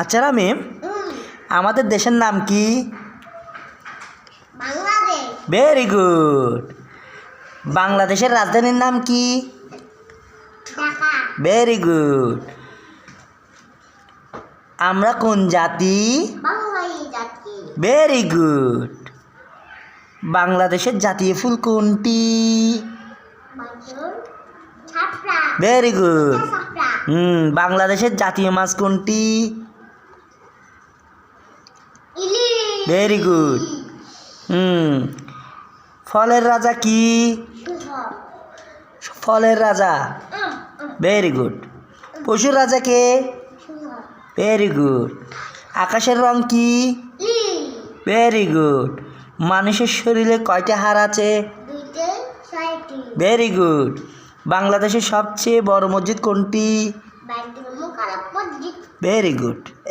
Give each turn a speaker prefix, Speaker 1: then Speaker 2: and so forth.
Speaker 1: আচ্ছা
Speaker 2: হুম
Speaker 1: আমাদের দেশের নাম কি? ভেরি গুড বাংলাদেশের রাজধানীর নাম কি? ভেরি গুড আমরা কোন জাতি? ভেরি গুড বাংলাদেশের জাতীয় ফুল কোনটি? ভেরি গুড হুম বাংলাদেশের জাতীয় মাছ কোনটি? ভেরি গুড হুম ফলের রাজা কি? ফলের রাজা? ভেরি গুড পশুর রাজা কে? ভেরি গুড আকাশের রং কি? ভেরি গুড মানুষের শরীরে কয়টা হাড় আছে? ভেরি গুড বাংলাদেশের সবচেয়ে বড় মসজিদ কোনটি? Very good